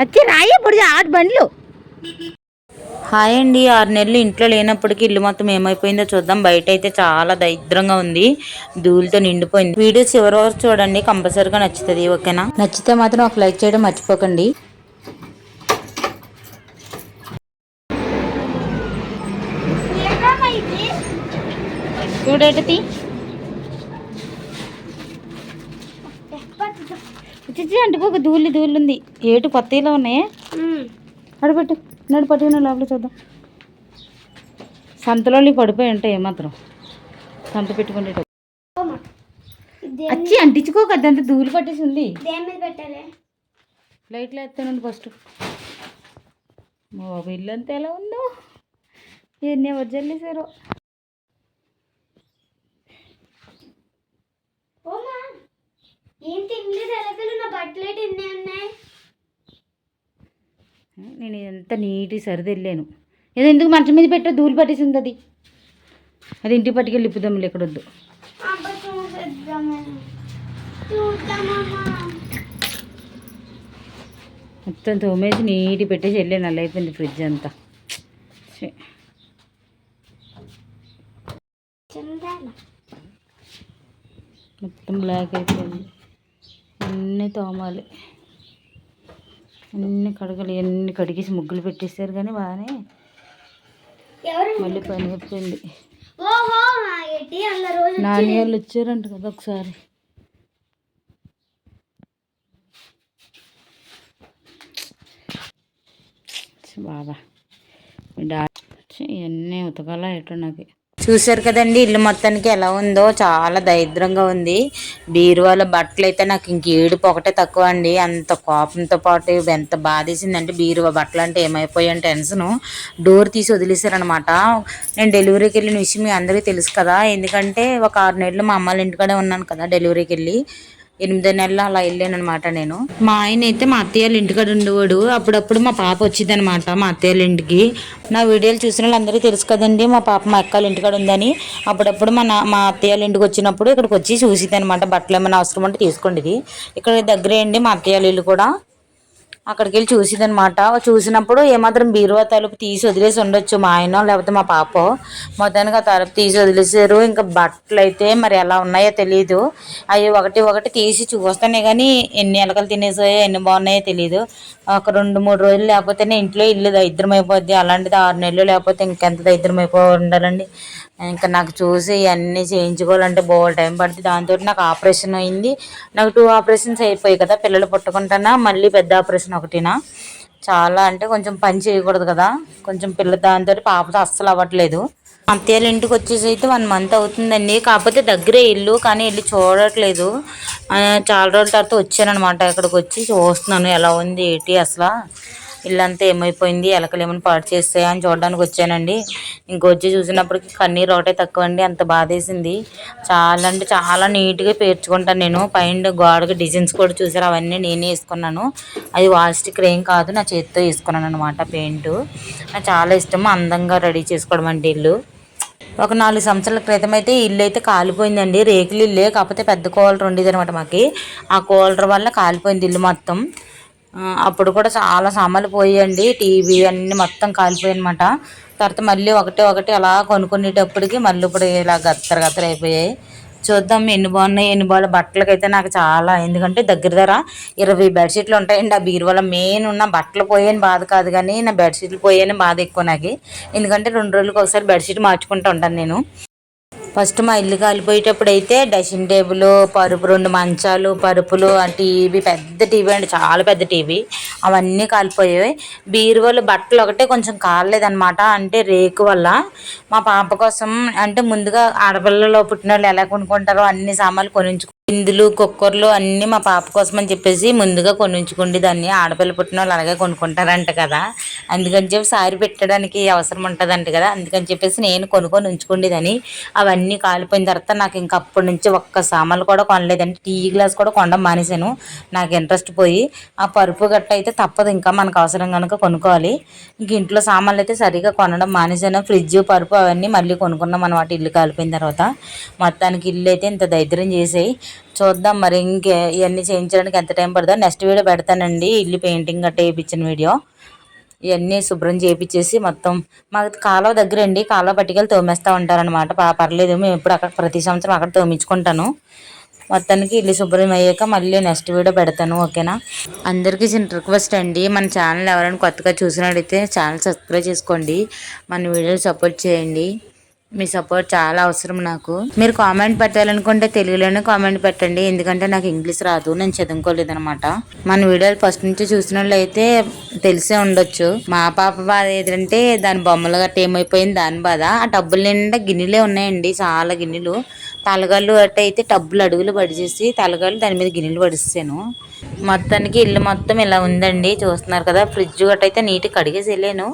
వచ్చి రాయి ఇప్పుడు ఆరు బండ్లు. హాయ్ అండి ఆరు నెలలు ఇంట్లో లేనప్పటికీ ఇల్లు మొత్తం ఏమైపోయిందో చూద్దాం. బయట అయితే చాలా దరిద్రంగా ఉంది. ధూళితో నిండిపోయింది. వీడియో చివరి వరకు చూడండి కంపల్సరీగా నచ్చుతుంది ఓకేనా? నచ్చితే మాత్రం ఒక లైక్ చేయడం మర్చిపోకండి. చూడేటది చిచ్చి అంటుకోక ధూళి ధూళి ఉంది ఏటు కొత్తలో ఉన్నాయే? నడుపెట్టు నడు పట్టుకున్న లోపల చూద్దాం. సంతలో పడిపోయి ఉంటాయి ఏమాత్రం. సంత పెట్టుకుంటే వచ్చి అంటించుకోక అదంతా ధూళి పట్టేసి ఉంది. లైట్లు వేస్తానండి ఫస్ట్. మా ఇల్లు అంతా ఎలా ఉందో? ఎన్ని ఎవరు చల్లేశారో ఎన్ని ఉన్నాయి? నేను ఇదంతా నీట్గా సరిదిల్లాను. ఏదో ఎందుకు మంచం మీద పెట్టా ధూళి పట్టేసింది అది. అది ఇంటికి పట్టుకెళ్ళి ఇప్పుదాం ఎక్కడొద్దు. మొత్తం తోమేసి నీటి పెట్టేసి వెళ్ళాను అలా అయిపోయింది ఫ్రిడ్జ్ అంతా. మొత్తం బ్లాక్ అయిపోయింది. అన్నీ తోమాలి. అన్నీ కడగాలి. అన్నీ కడిగేసి ముగ్గులు పెట్టేశారు కానీ బాగానే మళ్ళీ పని అయిపోయింది. ఓహో నా ఎట్టి అల్ల రోజు నాని వాళ్ళు వచ్చారంట కదా ఒకసారి. బాబా. ఇవన్నీ ఉతకాల ఎటో నాకు. చూసారు కదండి ఇల్లు మొత్తానికి ఎలా ఉందో. చాలా దరిద్రంగా ఉంది. బీరువాల బట్టలు అయితే నాకు ఇంక ఏడుపు ఒకటే తక్కువ అండి. అంత కోపంతో పాటు ఎంత బాధేసిందంటే బీరువా బట్టలు అంటే ఏమైపోయాను టెన్షను. డోర్ తీసి వదిలేశారనమాట నేను డెలివరీకి వెళ్ళిన విషయం మీ అందరికీ తెలుసు కదా. ఎందుకంటే ఒక ఆరు నెలలు మా అమ్మాళ్ళ ఇంటికాడే ఉన్నాను కదా డెలివరీకి వెళ్ళి. ఎనిమిదో నెలలు అలా వెళ్ళాను అనమాట నేను. మా ఆయన అయితే మా అత్తయ్యలు ఇంటికాడ ఉండేవాడు. అప్పుడప్పుడు మా పాప వచ్చింది అనమాట మా అత్తయ్యల ఇంటికి. నా వీడియోలు చూసిన వాళ్ళందరికీ తెలుసు కదండి మా పాప మా అక్కల ఇంటికాడ ఉందని. అప్పుడప్పుడు మా మా అత్తయ్యల ఇంటికి వచ్చినప్పుడు ఇక్కడికి వచ్చి చూసిద్ది అనమాట బట్టలు ఏమైనా అవసరం ఉంటే తీసుకోండి ఇక్కడ దగ్గరే అండి మా అత్తయ్యల ఇల్లు కూడా. అక్కడికి వెళ్ళి చూసిదనమాట చూసినప్పుడు ఏమాత్రం బీరువా తలుపు తీసి వదిలేసి ఉండొచ్చు మా ఆయన లేకపోతే మా పాప. మొత్తానికి ఆ తలుపు తీసి వదిలేసారు ఇంకా బట్టలు అయితే మరి ఎలా ఉన్నాయో తెలియదు అవి ఒకటి ఒకటి తీసి చూస్తానే కానీ ఎన్ని ఎలకలు తినేసాయో ఎన్ని బాగున్నాయో తెలియదు ఒక రెండు మూడు రోజులు లేకపోతేనే ఇంట్లో ఇల్లు దరిద్రం అయిపోద్ది అలాంటిది ఆరు నెలలు లేకపోతే ఇంకెంత దరిద్రం అయిపో ఉండాలండి. ఇంకా నాకు చూసి ఇవన్నీ చేయించుకోవాలంటే బోల్ టైం పడుతుంది. దాంతో నాకు ఆపరేషన్ అయింది. నాకు టూ ఆపరేషన్స్ అయిపోయాయి కదా పిల్లలు పుట్టుకుంటానా మళ్ళీ పెద్ద ఆపరేషన్ ఒకటినా. చాలా అంటే కొంచెం పని చేయకూడదు కదా కొంచెం పిల్ల దాంతో పాపతో అస్సలు అవ్వట్లేదు. అత్తయ్యల ఇంటికి వచ్చేసి అయితే వన్ మంత్ అవుతుందండి. కాకపోతే దగ్గరే ఇల్లు కానీ వెళ్ళి చూడట్లేదు. చాలా రోజుల తర్వాత వచ్చానమాట ఇక్కడికి వచ్చి చూస్తున్నాను ఎలా ఉంది ఏంటి అసలు. ఇల్లంతా ఏమైపోయింది? ఎలకలు ఏమైనా పాడు చేస్తాయా అని చూడడానికి వచ్చానండి. ఇంకొచ్చి చూసినప్పటికి కన్నీరు ఒకటే తక్కువ అండి అంత బాధేసింది. చాలా అంటే చాలా నీట్గా పేర్చుకుంటాను నేను. పైన గోడకి డిజైన్స్ కూడా చూసారు. అవన్నీ నేనే వేసుకున్నాను. అది వాల్ స్టిక్కర్ ఏం కాదు. నా చేతితో వేసుకున్నాను అనమాట పెయింట్. నాకు చాలా ఇష్టం. అందంగా రెడీ చేసుకోవడం అంటే ఇల్లు. ఒక నాలుగు సంవత్సరాల క్రితం అయితే ఇల్లు అయితే కాలిపోయిందండి. రేకులు ఇల్లే కాకపోతే పెద్ద కూలర్ ఉండేది అనమాట మాకు. ఆ కూలర్ వల్ల కాలిపోయింది ఇల్లు మొత్తం. అప్పుడు కూడా చాలా సామాన్లు పోయాయండి. టీవీ అన్నీ మొత్తం కాలిపోయాయి అనమాట తర్వాత మళ్ళీ ఒకటి ఒకటి అలా కొనుక్కునేటప్పటికి మళ్ళీ ఇప్పుడు ఇలా గత్తర గత్తర అయిపోయాయి. చూద్దాం ఎన్ని బాగున్నాయి ఎన్ని బాగా బట్టలకైతే నాకు చాలా ఎందుకంటే దగ్గర దగ్గర ఇరవై బెడ్షీట్లు ఉంటాయండి. ఆ బీరువాల మెయిన్ ఉన్న బట్టలు పోయాయని బాధ కాదు కానీ నా బెడ్షీట్లు పోయాయని బాధ ఎక్కువ నాకు. ఎందుకంటే రెండు రోజులకు ఒకసారి బెడ్షీట్ మార్చుకుంటూ ఉంటాను నేను. ఫస్ట్ మా ఇల్లు కాలిపోయేటప్పుడు అయితే డైనింగ్ టేబుల్ పరుపు రెండు మంచాలు పరుపులు టీవీ పెద్ద టీవీ అండి చాలా పెద్ద టీవీ. అవన్నీ కాలిపోయాయి బీరువాలో బట్టలు ఒకటే కొంచెం కాలలేదనమాట అంటే రేకు వల్ల మా పాప కోసం అంటే ముందుగా ఆడపిల్లలో పుట్టిన వాళ్ళు ఎలా కొనుక్కుంటారో అన్ని సామాన్లు కొనించుకు బిందులు కుక్కర్లు అన్నీ మా పాప కోసం అని చెప్పేసి ముందుగా కొనుంచుకోండి. దాన్ని ఆడపిల్ల పుట్టిన వాళ్ళు అలాగే కొనుక్కుంటారంట కదా. అందుకని చెప్పి సారి పెట్టడానికి అవసరం ఉంటుందంట కదా. అందుకని చెప్పేసి నేను కొనుక్కొని ఉంచుకుండేదని. అవన్నీ కాలిపోయిన తర్వాత నాకు ఇంక అప్పటి నుంచి ఒక్క సామాన్లు కూడా కొనలేదండి. టీ గ్లాస్ కూడా కొనడం మానేశాను. నాకు ఇంట్రెస్ట్ పోయి ఆ పరుపు గట్ట అయితే తప్పదు. ఇంకా మనకు అవసరం కనుక కొనుక్కోవాలి. ఇంక ఇంట్లో సామాన్లు అయితే సరిగా కొనడం మానేశాను. ఫ్రిడ్జ్ పరుపు అవన్నీ మళ్ళీ కొనుక్కున్నాం అనమాట ఇల్లు కాలిపోయిన తర్వాత. మొత్తానికి ఇల్లు అయితే ఇంత దరిద్రం చేసాయి. చూద్దాం మరి ఇంకే ఇవన్నీ చేయించడానికి ఎంత టైం పడుతుందో. నెక్స్ట్ వీడియో పెడతానండి. ఇల్లు పెయింటింగ్ గట్ట వేయించిన వీడియో. ఇవన్నీ శుభ్రం చేయించేసి మొత్తం మాకు కాలువ దగ్గర అండి కాలువ పట్టుకెళ్ళి తోమేస్తూ ఉంటారనమాట పర్లేదు. మేము ఎప్పుడు అక్కడ ప్రతి సంవత్సరం అక్కడ తోమించుకుంటాను. మొత్తానికి ఇల్లు శుభ్రం అయ్యాక మళ్ళీ నెక్స్ట్ వీడియో పెడతాను. ఓకేనా? అందరికీ చిన్న రిక్వెస్ట్ అండి. మన ఛానల్ ఎవరైనా కొత్తగా చూసినట్టయితే ఛానల్ సబ్స్క్రైబ్ చేసుకోండి. మన వీడియోలు సపోర్ట్ చేయండి. మీ సపోర్ట్ చాలా అవసరం నాకు. మీరు కామెంట్ పెట్టాలనుకుంటే తెలుగులోనే కామెంట్ పెట్టండి. ఎందుకంటే నాకు ఇంగ్లీష్ రాదు. నేను చదువుకోలేదు అనమాట మన వీడియోలు ఫస్ట్ నుంచి చూసిన అయితే తెలిసే ఉండొచ్చు. మా పాప బాధ ఏదంటే దాని బొమ్మలు గట్ట ఏమైపోయింది దాని బాధ. ఆ టబ్బుల నిండా గిన్నెలే ఉన్నాయండి. చాలా గిన్నెలు. తలగాళ్ళు అట్ట అయితే టబ్బులు అడుగులు పడిచేసి తలగాళ్ళు దాని మీద గిన్నెలు పడిస్తాను మొత్తానికి ఇల్లు మొత్తం ఇలా ఉందండి. చూస్తున్నారు కదా ఫ్రిడ్జ్ గట్ట అయితే నీట్గా కడిగేసి వెళ్ళాను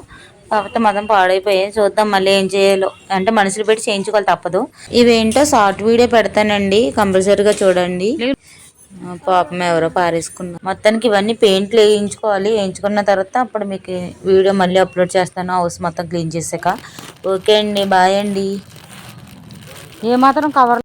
కాకపోతే మొత్తం పాడైపోయాయి చూద్దాం మళ్ళీ ఏం చేయాలో. అంటే మనుషులు పెట్టి చేయించుకోవాలి తప్పదు. ఇవేంటో షార్ట్ వీడియో పెడతానండి. కంపల్సరీగా చూడండి. పాపం ఎవరో పారేసుకున్నా మొత్తానికి ఇవన్నీ పెయింట్లు వేయించుకోవాలి వేయించుకున్న తర్వాత అప్పుడు మీకు వీడియో మళ్ళీ అప్లోడ్ చేస్తాను. హౌస్ మొత్తం క్లీన్ చేసాక. ఓకే అండి. బాయ్ అండి. ఏమాత్రం కవర్